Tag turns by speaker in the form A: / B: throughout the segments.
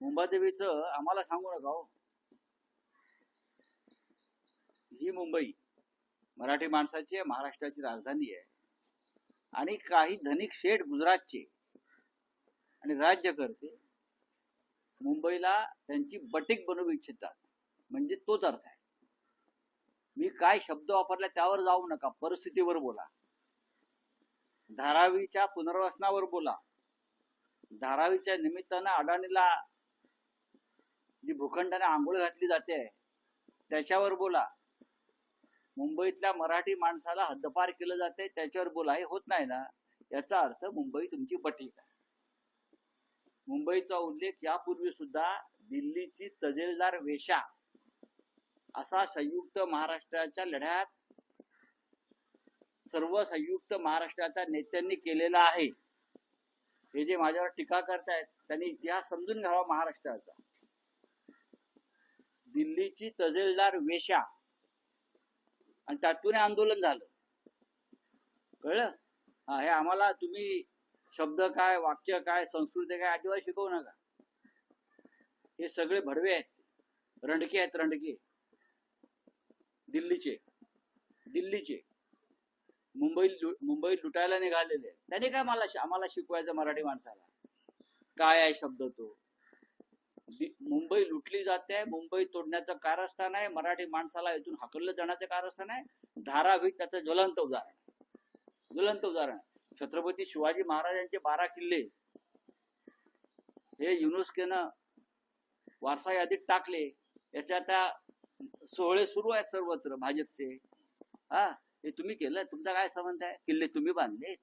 A: मुंबादेवीचं आम्हाला सांगू नका हो. ही मुंबई मराठी माणसाची आहे महाराष्ट्राची राजधानी आहे. आणि काही धनिक शेठ गुजरातचे आणि राज्य करते मुंबईला त्यांची बटीक बनवू इच्छितात. म्हणजे तोच अर्थ आहे. मी काय शब्द वापरला त्यावर जाऊ नका परिस्थितीवर बोला. धारावीच्या पुनर्वसनावर बोला. धारावीच्या निमित्तानं अडाणीला जी भूखंडाने आंघोळ घातली जाते. त्याच्यावर बोला. मुंबईतल्या मराठी माणसाला हद्दपार केलं जाते त्याच्यावर बोला. हे होत नाही ना. याचा अर्थ मुंबई तुमची बटीक आहे. मुंबईचा उल्लेख यापूर्वी सुद्धा दिल्लीची तजेलदार वेशा असा संयुक्त महाराष्ट्राच्या लढ्यात सर्व संयुक्त महाराष्ट्राच्या नेत्यांनी केलेला आहे. हे जे माझ्यावर टीका करतायत त्यांनी इतिहास समजून घ्यावा महाराष्ट्राचा. दिल्लीची तजेलदार वेशा आणि त्यातून आंदोलन झालं. कळलं? हे आम्हाला तुम्ही शब्द काय वाक्य काय संस्कृती काय अजिबात शिकवू नका. हे सगळे भडवे आहेत. रणके आहेत रणके दिल्लीचे. दिल्लीचे. मुंबई मुंबई लुटायला निघालेले आहेत. त्याने काय मला आम्हाला शिकवायचं मराठी माणसाला? काय आहे शब्द तो? मुंबई लुटली जाते मुंबई तोडण्याचं कारस्थान आहे मराठी माणसाला इथून हकललं जाण्याचं कारस्थान आहे धारावी त्याचं ज्वलंत उदाहरण आहे. ज्वलंत उदाहरण आहे. छत्रपती शिवाजी महाराजांचे बारा किल्ले. हे युनेस्कोनं वारसा यादीत टाकले. याच्या त्या सोहळे सुरू आहेत सर्वत्र भाजपचे. हा हे तुम्ही केलं तुमचा काय संबंध आहे? किल्ले तुम्ही बांधले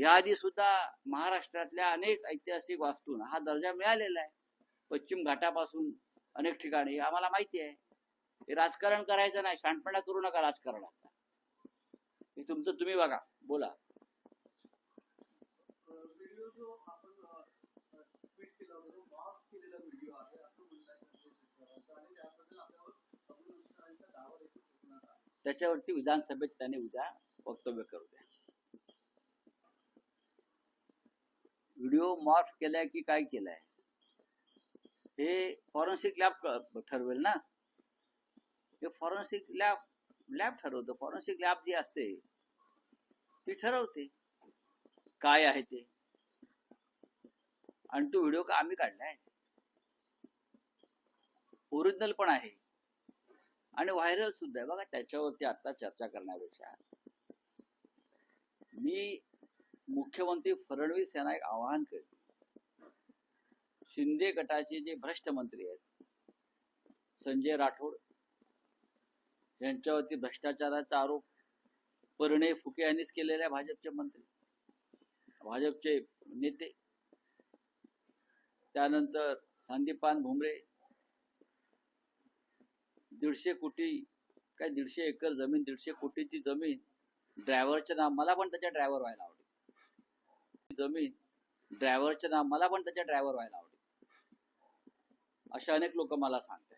A: याआधी सुद्धा महाराष्ट्रातल्या अनेक ऐतिहासिक वास्तूंना हा दर्जा मिळालेला आहे. पश्चिम घाटापासून अनेक ठिकाणी. आम्हाला माहिती आहे हे राजकारण करायचं नाही शांतपणा करू नका राजकारणाचा. हे तुमचं तुम्ही बघा बोला. त्याच्यावरती विधानसभेत त्याने उद्या वक्तव्य करू द्या. व्हिडिओ मॉर्फ केलाय की काय केलाय? हे फॉरेन्सिक लॅब ठरवेल ना? हे फॉरेन्सिक लॅब लॅब ठरवतं. फॉरेन्सिक लॅब जी असते ती ठरवते. काय आहे ते? आणि तो व्हिडिओ का आम्ही काढलाय? ओरिजिनल पण आहे. आणि व्हायरल सुद्धा आहे. बघा त्याच्यावरती आता चर्चा करण्यापेक्षा. मी मुख्यमंत्री फडणवीस यांना एक आवाहन करेन. शिंदे गटाचे जे भ्रष्ट मंत्री आहेत संजय राठोड यांच्यावरती भ्रष्टाचाराचा आरोप परिणय फुके यांनीच केलेले भाजपचे मंत्री. भाजपचे नेते. त्यानंतर संदीपान भुमरे दीडशे कोटी काय दीडशे एकर जमीन दीडशे कोटीची जमीन ड्रायव्हरच्या नाव मला पण त्याच्या ड्रायव्हर व्हायला आवडेल. जमीन ड्रायव्हरच्या नाव मला पण त्याच्या ड्रायव्हर व्हायला आवडेल. असे अनेक लोक मला सांगतात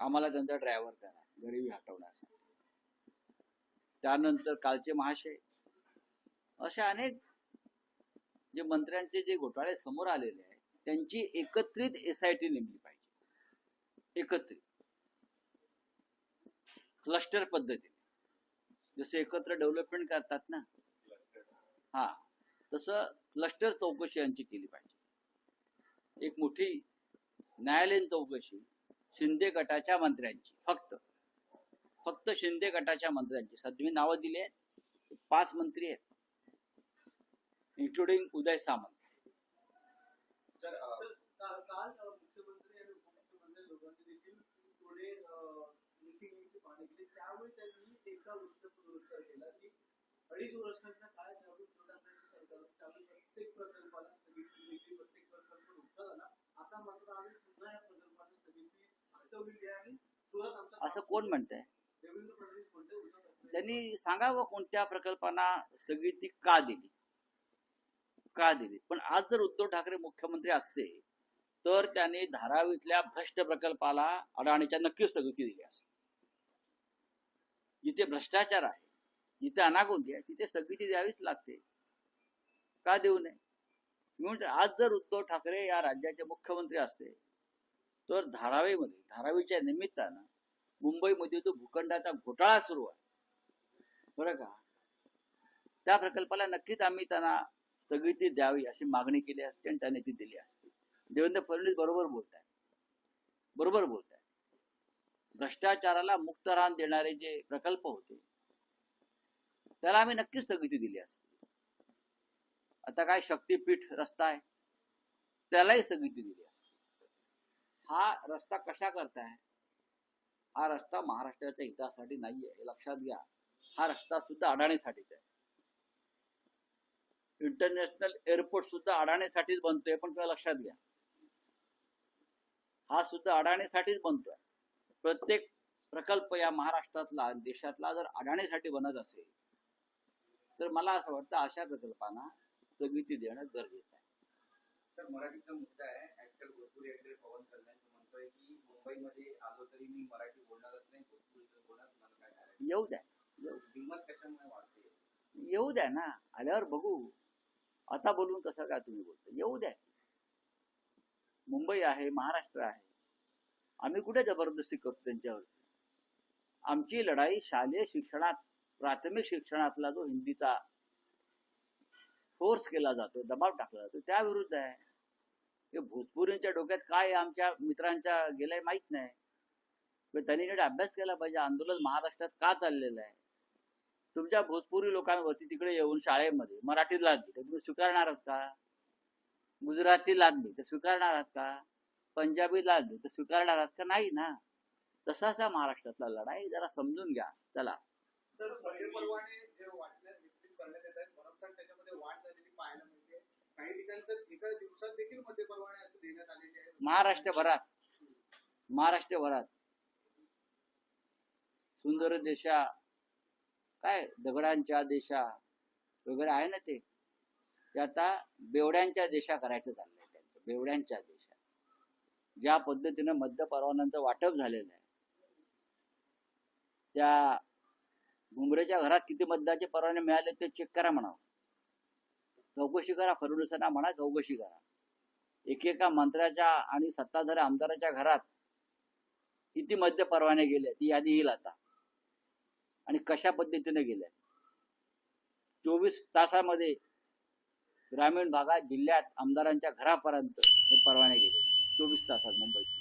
A: आम्हाला त्यांचा ड्रायव्हर करा गरिबी हटवण्यासाठी त्यानंतर कालचे महाशय. अशा अनेक जे मंत्र्यांचे जे घोटाळे समोर आलेले आहेत त्यांची एकत्रित एस आय टी नेमली पाहिजे. एकत्रित. क्लस्टर पद्धतीने. जसे एकत्र डेव्हलपमेंट करतात ना. हा. तसं क्लस्टर चौकशी यांची केली पाहिजे. एक मोठी न्यायालयीन चौकशी शिंदे गटाच्या मंत्र्यांची. फक्त फक्त शिंदे गटाच्या मंत्र्यांची. सध्या मी नावं दिली आहेत. पाच मंत्री आहेत. इन्क्लुडिंग उदय सामंत.
B: अडीच वर्षांच्या ज्यावेळी सरकार प्रत्येक प्रकल्पाला स्थगिती दिली प्रत्येक प्रकल्प झाला आता मात्र आम्ही पुन्हा या प्रकल्पाला स्थगिती हटवलेली आहे आणि तुरंत आमचा
A: असं कोण म्हणतंय? त्यांनी सांगावं कोणत्या प्रकल्पांना स्थगिती का दिली? का दिली? पण आज जर उद्धव ठाकरे मुख्यमंत्री असते तर त्यांनी धारावीतल्या भ्रष्ट प्रकल्पाला अडाणीच्या नक्की स्थगिती दिली असते. जिथे भ्रष्टाचार आहे जिथे अनागोंदी आहे तिथे स्थगिती द्यावीच लागते. का देऊ नये? म्हणून आज जर उद्धव ठाकरे या राज्याचे मुख्यमंत्री असते तर धारावीमध्ये धारावीच्या निमित्तानं मुंबईमध्ये जो भूखंडाचा घोटाळा सुरू आहे बरं का? त्या प्रकल्पाला नक्कीच आम्ही त्यांना स्थगिती द्यावी अशी मागणी केली असते आणि त्याने ती दिली असते. देवेंद्र फडणवीस बरोबर बोलत आहे बरोबर बोलत आहे भ्रष्टाचाराला मुक्त रान देणारे जे प्रकल्प होते त्याला आम्ही नक्कीच स्थगिती दिली असते. आता काय शक्तीपीठ रस्ता आहे त्यालाही स्थगिती दिली असते. हा रस्ता कशा करताय? हा रस्ता महाराष्ट्राच्या हितासाठी नाहीये हे लक्षात घ्या. हा रस्ता सुद्धा अडाणीसाठीच आहे. इंटरनॅशनल एअरपोर्ट सुद्धा अडाणीसाठीच बनतोय पण तुला लक्षात घ्या. हा सुद्धा अडाणीसाठीच बनतोय. प्रत्येक प्रकल्प या महाराष्ट्रातला देशातला जर अडाणीसाठी बनत असेल तर मला असं वाटतं अशा प्रकल्पांना स्थगिती देणं गरजेचं आहे.
C: ऍक्टर भोजपुरी ऍक्टर पवन कल्याण म्हणतोय की मुंबईमध्ये आलो तरी मी मराठी बोलणारच नाही भोजपुरीचं बोलणार मला काय करायचं?
A: येऊ द्या.
C: किंमत कशामुळे वाढते?
A: येऊ द्या ना. आल्यावर बघू. आता बोलून कसं काय तुम्ही बोलता? येऊ द्या. मुंबई आहे महाराष्ट्र आहे. आम्ही कुठे जबरदस्ती करतो त्यांच्यावरती आमची लढाई शालेय शिक्षणात प्राथमिक शिक्षणातला जो हिंदीचा फोर्स केला जातो दबाव टाकला जातो त्या विरुद्ध आहे. हे भोजपुरींच्या डोक्यात काय आमच्या मित्रांच्या गेलंय माहीत नाही. त्यांनी नीट अभ्यास केला पाहिजे. आंदोलन महाराष्ट्रात का चाललेलं आहे? तुमच्या भोजपुरी लोकांवरती तिकडे येऊन शाळेमध्ये मराठी लादली तर तुम्ही स्वीकारणार आहात का? गुजराती लादली तर स्वीकारणार आहात का? पंजाबी लादली तर स्वीकारणार आहात का? नाही ना. तसाच हा महाराष्ट्रातला लढाई. जरा समजून घ्या. चला.
B: सर काही ठिकाणी तर एका दिवसात देखील मध्ये परवाने असं देण्यात आलेले आहे
A: महाराष्ट्रभरात. महाराष्ट्रभरात. सुंदर देशा. काय? दगडांच्या देशा वगैरे आहे ना ते? ते आता बेवड्यांच्या देशा करायचं चाललंय त्यांचं. बेवड्यांच्या देशा. ज्या पद्धतीनं मध्य परवान्यांचं वाटप झालेलं आहे. त्या घुमरेच्या घरात किती मद्याचे परवाने मिळाले ते चेक करा म्हणावं. चौकशी करा फडणवीसांना म्हणा चौकशी करा. एकेका मंत्र्याच्या आणि सत्ताधारी आमदाराच्या घरात किती मद्य परवाने गेले ती यादी येईल आता. आणि कशा पद्धतीने गेल्या चोवीस तासामध्ये ग्रामीण भागात जिल्ह्यात आमदारांच्या घरापर्यंत हे परवाने गेले. चोवीस तासात मुंबईत.